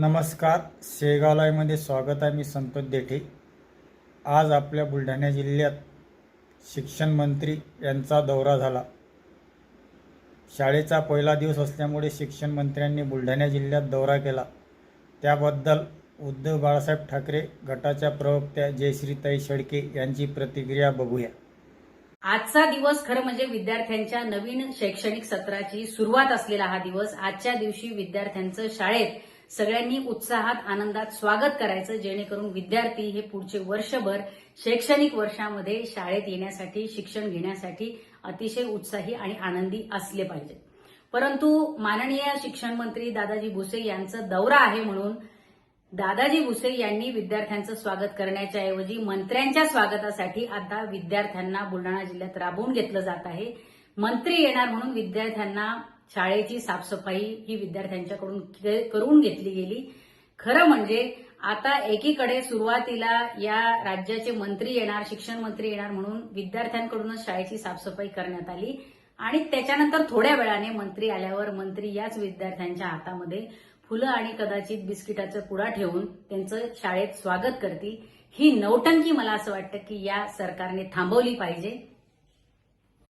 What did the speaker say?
नमस्कार शेगावलाईमध्ये स्वागत आहे मी संतोष देठे. आज आपल्या बुलढाणा जिल्ह्यात शिक्षण मंत्री यांचा दौरा झाला. शाळेचा पहिला दिवस असल्यामुळे शिक्षण मंत्र्यांनी बुलढाणा जिल्ह्यात दौरा केला. त्याबद्दल उद्धव बाळासाहेब ठाकरे गटाच्या प्रवक्त्या जयश्रीताई शेडके यांची प्रतिक्रिया बघूया. आजचा दिवस खरं म्हणजे विद्यार्थ्यांच्या नवीन शैक्षणिक सत्राची सुरुवात असलेला हा दिवस. आजच्या दिवशी विद्यार्थ्यांचं शाळेत सगळ्यांनी उत्साहात आनंदात स्वागत करायचं जेणेकरून विद्यार्थी हे पुढचे वर्षभर शैक्षणिक वर्षामध्ये शाळेत येण्यासाठी शिक्षण घेण्यासाठी अतिशय उत्साही आणि आनंदी असले पाहिजे परंतु माननीय शिक्षण मंत्री दादाजी भुसे यांचं दौरा आहे म्हणून दादाजी भुसे यांनी विद्यार्थ्यांचं स्वागत करण्याच्या ऐवजी मंत्र्यांच्या स्वागतासाठी आता विद्यार्थ्यांना बुलढाणा जिल्ह्यात राबवून घेतलं जात आहे. मंत्री येणार म्हणून विद्यार्थ्यांना शाळेची साफसफाई ही विद्यार्थ्यांच्याकडून करून घेतली गेली. खरं म्हणजे आता एकीकडे सुरुवातीला या राज्याचे मंत्री येणार शिक्षण मंत्री येणार म्हणून विद्यार्थ्यांकडूनच शाळेची साफसफाई करण्यात आली आणि त्याच्यानंतर थोड्या वेळाने मंत्री आल्यावर मंत्री याच विद्यार्थ्यांच्या हातामध्ये फुलं आणि कदाचित बिस्किटाचा पुडा ठेवून त्यांचं शाळेत स्वागत करतील. ही नौटंकी मला असं वाटतं की या सरकारने थांबवली पाहिजे.